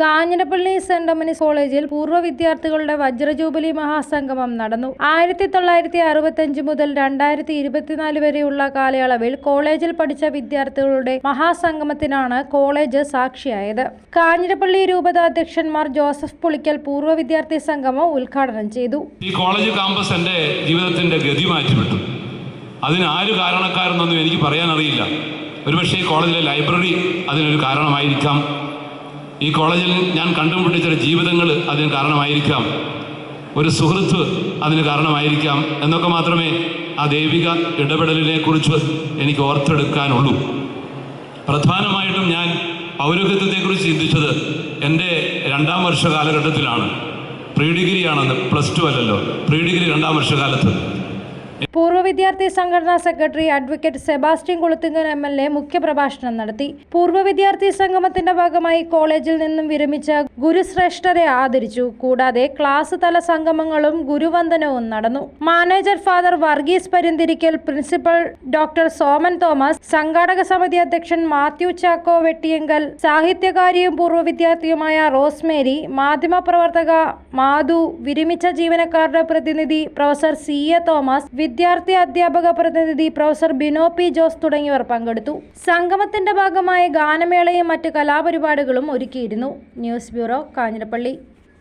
Kanjirappally saint ഡൊമിനിസ് കോളേജിൽ പൂർവ വിദ്യാർത്ഥികളുടെ വജ്രജൂബിലി മഹാസംഗമം നടന്നു. ആയിരത്തി തൊള്ളായിരത്തി അറുപത്തഞ്ച് മുതൽ രണ്ടായിരത്തി ഇരുപത്തിനാല് വരെയുള്ള കാലയളവിൽ കോളേജിൽ പഠിച്ച വിദ്യാർത്ഥികളുടെ മഹാസംഗമത്തിനാണ് കോളേജ് സാക്ഷിയായത്. കാഞ്ഞിരപ്പള്ളി രൂപത അധ്യക്ഷന്മാർ ജോസഫ് പുളിക്കൽ പൂർവ വിദ്യാർത്ഥി സംഗമം ഉദ്ഘാടനം ചെയ്തു. ഈ കോളേജ് കാമ്പസ് എന്റെ ജീവിതത്തിന്റെ ഗതി മാറ്റിവിട്ടു. അതിന് ആര് കാരണക്കാരെന്നൊന്നും എനിക്ക് പറയാൻ അറിയില്ല ഒരുപക്ഷെ കോളേജിലെ ലൈബ്രറി അതിനൊരു കാരണമായിരിക്കാം. ഈ കോളേജിൽ ഞാൻ കണ്ടുപിടിച്ച ജീവിതങ്ങൾ അതിന് കാരണമായിരിക്കാം. ഒരു സുഹൃത്ത് അതിന് കാരണമായിരിക്കാം. എന്നൊക്കെ മാത്രമേ ആ ദൈവിക ഇടപെടലിനെ കുറിച്ച് എനിക്ക് ഓർത്തെടുക്കാനുള്ളൂ. പ്രധാനമായിട്ടും ഞാൻ പൗരോഹിത്യത്തെക്കുറിച്ച് ചിന്തിച്ചത് എന്റെ രണ്ടാം വർഷ കാലഘട്ടത്തിലാണ്. പ്രീ ഡിഗ്രിയാണെന്ന് പ്ലസ് ടു അല്ലല്ലോ. പ്രീ ഡിഗ്രി രണ്ടാം വർഷകാലത്ത് വിദ്യാർത്ഥി സംഘടനാ secretary advocate Sebastian Kuluthinkan M L A മുഖ്യപ്രഭാഷണം നടത്തി. പൂർവ വിദ്യാർത്ഥി സംഗമത്തിന്റെ ഭാഗമായി കോളേജിൽ നിന്നും വിരമിച്ച ഗുരുശ്രേഷ്ഠരെ ആദരിച്ചു. കൂടാതെ ക്ലാസ് തല സംഗമങ്ങളും ഗുരുവന്ദനവും നടന്നു. Manager father Varghese Parinthirickal principal doctor Soman Thomas സംഘാടക സമിതി അധ്യക്ഷൻ മാത്യു ചാക്കോ വെട്ടിയങ്കൽ സാഹിത്യകാരിയും പൂർവ വിദ്യാർത്ഥിയുമായ റോസ്മേരി മാധ്യമപ്രവർത്തക മാധു വിരമിച്ച ജീവനക്കാരുടെ പ്രതിനിധി പ്രൊഫസർ സി എ തോമസ് വിദ്യാർത്ഥി അധ്യാപക പ്രതിനിധി പ്രൊഫസർ ബിനോ പി ജോസ് തുടങ്ങിയവർ പങ്കെടുത്തു. സംഗമത്തിന്റെ ഭാഗമായി ഗാനമേളയും മറ്റ് കലാപരിപാടികളും ഒരുക്കിയിരുന്നു. News bureau Kanjirappally.